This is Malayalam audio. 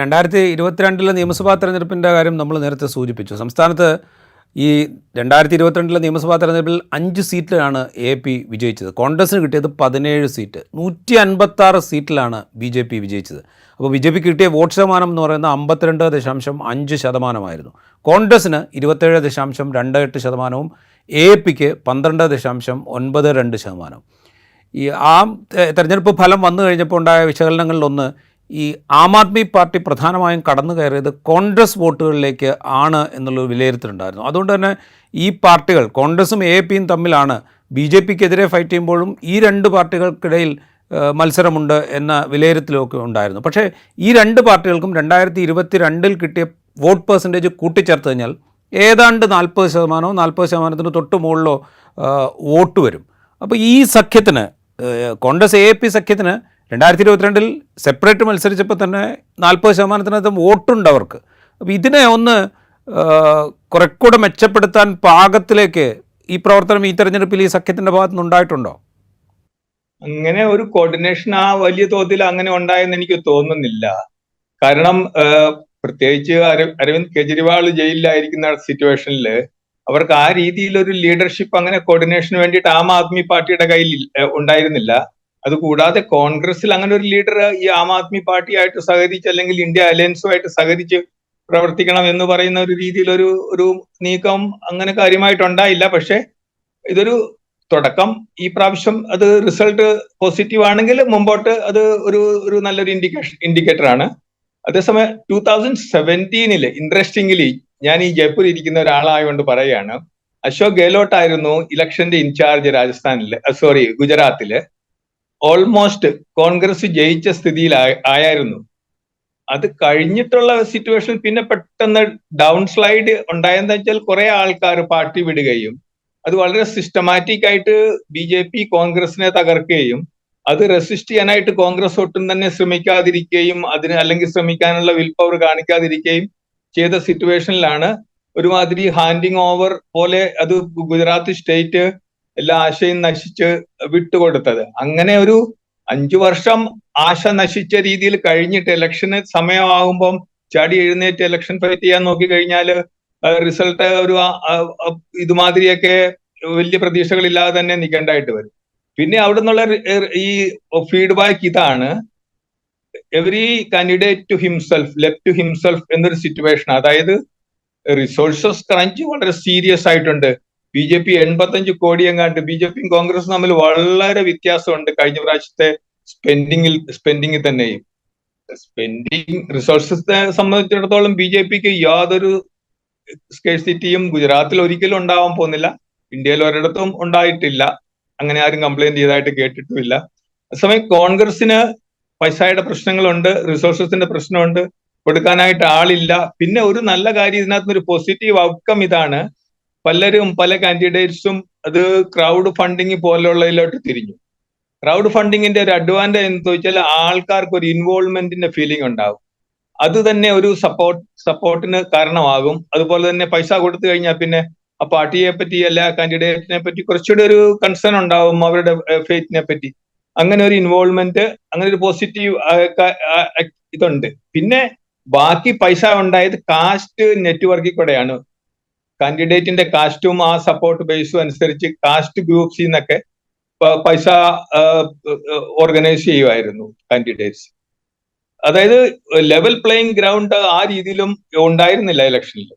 രണ്ടായിരത്തി ഇരുപത്തിരണ്ടിലെ നിയമസഭാ തെരഞ്ഞെടുപ്പിന്റെ കാര്യം നമ്മൾ നേരത്തെ സൂചിപ്പിച്ചു. സംസ്ഥാനത്ത് ഈ രണ്ടായിരത്തി ഇരുപത്തിരണ്ടിലെ നിയമസഭാ തെരഞ്ഞെടുപ്പിൽ അഞ്ച് സീറ്റിലാണ് എ പി വിജയിച്ചത്. കോൺഗ്രസ്സിന് കിട്ടിയത് പതിനേഴ് സീറ്റ്. നൂറ്റി അൻപത്താറ് സീറ്റിലാണ് ബി ജെ പി വിജയിച്ചത്. അപ്പോൾ ബി ജെ പി കിട്ടിയ വോട്ട് ശതമാനം എന്ന് പറയുന്നത് അമ്പത്തിരണ്ട് ദശാംശം അഞ്ച് ശതമാനമായിരുന്നു. കോൺഗ്രസ്സിന് ഇരുപത്തേഴ് ദശാംശം രണ്ട് എട്ട് ശതമാനവും എ പിക്ക് പന്ത്രണ്ട് ദശാംശം ഒൻപത് രണ്ട് ശതമാനം ഈ ആ തെരഞ്ഞെടുപ്പ് ഫലം വന്നു കഴിഞ്ഞപ്പോൾ ഉണ്ടായ വിശകലനങ്ങളിലൊന്ന് ഈ ആം ആദ്മി പാർട്ടി പ്രധാനമായും കടന്നു കയറിയത് കോൺഗ്രസ് വോട്ടുകളിലേക്ക് ആണ് എന്നുള്ളൊരു വിലയിരുത്തലുണ്ടായിരുന്നു. അതുകൊണ്ട് തന്നെ ഈ പാർട്ടികൾ കോൺഗ്രസും എ പിയും തമ്മിലാണ് ബി ജെ പിക്കെതിരെ ഫൈറ്റ് ചെയ്യുമ്പോഴും ഈ രണ്ട് പാർട്ടികൾക്കിടയിൽ മത്സരമുണ്ട് എന്ന വിലയിരുത്തലൊക്കെ ഉണ്ടായിരുന്നു. പക്ഷേ ഈ രണ്ട് പാർട്ടികൾക്കും രണ്ടായിരത്തി ഇരുപത്തി രണ്ടിൽ കിട്ടിയ വോട്ട് പെർസെന്റേജ് കൂട്ടിച്ചേർത്ത് കഴിഞ്ഞാൽ ഏതാണ്ട് നാൽപ്പത് ശതമാനമോ നാൽപ്പത് ശതമാനത്തിന് തൊട്ട് മുകളിലോ വോട്ട് വരും. അപ്പോൾ ഈ സഖ്യത്തിന് കോൺഗ്രസ് എ പി സഖ്യത്തിന് രണ്ടായിരത്തി ഇരുപത്തിരണ്ടിൽ സെപ്പറേറ്റ് മത്സരിച്ചപ്പോൾ തന്നെ നാൽപ്പത് ശതമാനത്തിനകത്ത് വോട്ടുണ്ട് അവർക്ക്. അപ്പോൾ ഇതിനെ ഒന്ന് കുറെക്കൂടെ മെച്ചപ്പെടുത്താൻ പാകത്തിലേക്ക് ഈ പ്രവർത്തനം ഈ തെരഞ്ഞെടുപ്പിൽ ഈ സഖ്യത്തിന്റെ ഭാഗത്തുനിന്ന് ഉണ്ടായിട്ടുണ്ടോ? അങ്ങനെ ഒരു കോർഡിനേഷൻ ആ വലിയ തോതിൽ അങ്ങനെ ഉണ്ടായെന്ന് എനിക്ക് തോന്നുന്നില്ല. കാരണം പ്രത്യേകിച്ച് അര- അരവിന്ദ് കെജ്രിവാൾ ജയിലിലായിരിക്കുന്ന സിറ്റുവേഷനിൽ അവർക്ക് ആ രീതിയിൽ ഒരു ലീഡർഷിപ്പ് അങ്ങനെ കോർഡിനേഷന് വേണ്ടിയിട്ട് ആം ആദ്മി പാർട്ടിയുടെ കയ്യിൽ ഉണ്ടായിരുന്നില്ല. അതുകൂടാതെ കോൺഗ്രസിൽ അങ്ങനെ ഒരു ലീഡർ ഈ ആം ആദ്മി പാർട്ടിയായിട്ട് സഹകരിച്ച് അല്ലെങ്കിൽ ഇന്ത്യ അലയൻസുമായിട്ട് സഹകരിച്ച് പ്രവർത്തിക്കണം എന്ന് പറയുന്ന ഒരു രീതിയിൽ ഒരു ഒരു നീക്കം അങ്ങനെ കാര്യമായിട്ടുണ്ടായില്ല. പക്ഷേ ഇതൊരു തുടക്കം. ഈ പ്രാവശ്യം അത് റിസൾട്ട് പോസിറ്റീവ് ആണെങ്കിൽ മുമ്പോട്ട് അത് ഒരു ഒരു നല്ലൊരു ഇൻഡിക്കേഷൻ ഇൻഡിക്കേറ്റർ ആണ് അതേസമയം ടൂ തൗസൻഡ് സെവന്റീനിൽ ഇൻട്രസ്റ്റിംഗ്ലി ഞാൻ ഈ ജയ്പൂരിൽ ഇരിക്കുന്ന ഒരാളായതുകൊണ്ട് പറയുകയാണ്. അശോക് ഗെഹ്ലോട്ട് ആയിരുന്നു ഇലക്ഷന്റെ ഇൻചാർജ് രാജസ്ഥാനിൽ സോറി ഗുജറാത്തിൽ. ഓൾമോസ്റ്റ് കോൺഗ്രസ് ജയിച്ച സ്ഥിതിയിൽ ആയ- ആയായിരുന്നു. അത് കഴിഞ്ഞിട്ടുള്ള സിറ്റുവേഷൻ പിന്നെ പെട്ടെന്ന് ഡൗൺ സ്ലൈഡ് ഉണ്ടായെന്ന് വെച്ചാൽ കുറെ ആൾക്കാർ പാർട്ടി വിടുകയും അത് വളരെ സിസ്റ്റമാറ്റിക് ആയിട്ട് ബി ജെ പി കോൺഗ്രസിനെ തകർക്കുകയും അത് റെസിസ്റ്റ് ചെയ്യാനായിട്ട് കോൺഗ്രസ് ഒട്ടും തന്നെ ശ്രമിക്കാതിരിക്കുകയും അതിന് അല്ലെങ്കിൽ ശ്രമിക്കാനുള്ള വിൽ പവർ കാണിക്കാതിരിക്കുകയും ചെയ്ത സിറ്റുവേഷനിലാണ് ഒരുമാതിരി ഹാൻഡിങ് ഓവർ പോലെ അത് ഗുജറാത്ത് സ്റ്റേറ്റ് എല്ലാ ആശയും നശിച്ച് വിട്ടുകൊടുത്തത്. അങ്ങനെ ഒരു അഞ്ചു വർഷം ആശ നശിച്ച രീതിയിൽ കഴിഞ്ഞിട്ട് ഇലക്ഷന് സമയമാകുമ്പം ചാടി എഴുന്നേറ്റ് ഇലക്ഷൻ ഫൈറ്റ് ചെയ്യാൻ നോക്കി കഴിഞ്ഞാൽ റിസൾട്ട് ഒരു ഇതുമാതിരിയൊക്കെ വലിയ പ്രതീക്ഷകളില്ലാതെ തന്നെ നിൽക്കേണ്ടതായിട്ട് വരും. പിന്നെ അവിടെ നിന്നുള്ള ഈ ഫീഡ്ബാക്ക് ഇതാണ്. Every candidate to himself left to himself എന്നൊരു സിറ്റുവേഷൻ അതായത് റിസോഴ്സസ് ക്രഞ്ച് വളരെ സീരിയസ് ആയിട്ടുണ്ട്. ബി ജെ പി എൺപത്തഞ്ച് കോടി എങ്ങാണ്ട് ബി ജെ പിയും കോൺഗ്രസും തമ്മിൽ വളരെ വ്യത്യാസമുണ്ട്. കഴിഞ്ഞ പ്രാവശ്യത്തെ സ്പെൻഡിങ്ങിൽ സ്പെൻഡിങ്ങിൽ തന്നെയും. സ്പെൻഡിങ് റിസോഴ്സസിനെ സംബന്ധിച്ചിടത്തോളം ബി ജെ പിക്ക് യാതൊരു സ്കേഴ്സിറ്റിയും ഗുജറാത്തിൽ ഒരിക്കലും ഉണ്ടാവാൻ പോകുന്നില്ല. ഇന്ത്യയിൽ ഒരിടത്തും ഉണ്ടായിട്ടില്ല. അങ്ങനെ ആരും കംപ്ലൈന്റ് ചെയ്തതായിട്ട് കേട്ടിട്ടുമില്ല. അതേസമയം കോൺഗ്രസിന് പൈസയുടെ പ്രശ്നങ്ങളുണ്ട് റിസോഴ്സസിന്റെ പ്രശ്നമുണ്ട്. കൊടുക്കാനായിട്ട് ആളില്ല. പിന്നെ ഒരു നല്ല കാര്യം ഇതിനകത്ത് ഒരു പോസിറ്റീവ് ഔട്ട്കം ഇതാണ്. പലരും പല കാൻഡിഡേറ്റ്സും അത് ക്രൗഡ് ഫണ്ടിങ് പോലുള്ളതിലോട്ട് തിരിഞ്ഞു. ക്രൗഡ് ഫണ്ടിങ്ങിന്റെ ഒരു അഡ്വാന്റേജ് എന്ന് ചോദിച്ചാൽ ആൾക്കാർക്ക് ഒരു ഇൻവോൾവ്മെന്റിന്റെ ഫീലിംഗ് ഉണ്ടാകും അത് തന്നെ ഒരു സപ്പോർട്ട് സപ്പോർട്ടിന് കാരണമാകും. അതുപോലെ തന്നെ പൈസ കൊടുത്തു കഴിഞ്ഞാൽ പിന്നെ ആ പാർട്ടിയെ പറ്റി അല്ല കാൻഡിഡേറ്റിനെ പറ്റി കുറച്ചുകൂടി ഒരു കൺസേൺ ഉണ്ടാവും അവരുടെ ഫേറ്റിനെ പറ്റി. അങ്ങനെ ഒരു ഇൻവോൾവ്മെന്റ് അങ്ങനെ ഒരു പോസിറ്റീവ് ഇതുണ്ട്. പിന്നെ ബാക്കി പൈസ ഉണ്ടായത് കാസ്റ്റ് നെറ്റ്വർക്കിൽ കൂടെയാണ്. കാൻഡിഡേറ്റിന്റെ കാസ്റ്റും ആ സപ്പോർട്ട് ബേസും അനുസരിച്ച് കാസ്റ്റ് ഗ്രൂപ്പ്സിൽ നിന്നൊക്കെ പൈസ ഓർഗനൈസ് ചെയ്യുമായിരുന്നു കാൻഡിഡേറ്റ്സ് അതായത് ലെവൽ പ്ലേയിങ് ഗ്രൗണ്ട് ആ രീതിയിലും ഉണ്ടായിരുന്നില്ല ഇലക്ഷനിൽ